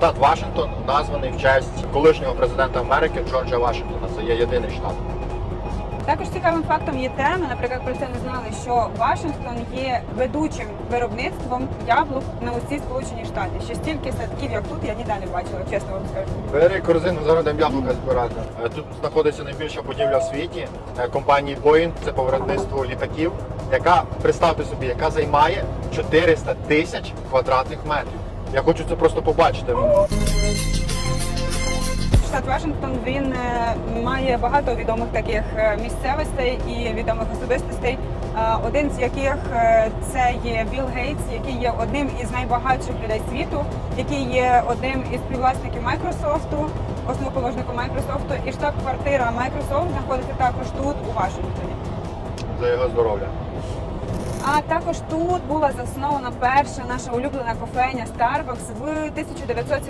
Штат Вашингтон названий в честь колишнього президента Америки Джорджа Вашингтона. Це є єдиний штат. Також цікавим фактом є те, ми, наприклад, про це не знали, що Вашингтон є ведучим виробництвом яблук на усі Сполучені Штати. Що стільки садків, як тут, я ніде не бачила, чесно вам скажу. Бери корзину, будемо яблука збирати. Е, Тут знаходиться найбільша будівля в світі е, компанії Boeing, це по виробництву літаків, яка, представте собі, яка займає 400 тисяч квадратних метрів. Я хочу це просто побачити. Штат Вашингтон він е, має багато відомих таких е, місцевостей і відомих особистостей. Е, Один з яких це є Білл Гейтс, який є одним із найбагатших людей світу, який є одним із співвласників Майкрософту, основоположником Майкрософту, і штаб-квартира Майкрософт знаходиться також тут, у Вашингтоні. За його здоров'я. А також тут була заснована перша наша улюблена кофейня Starbucks в 1970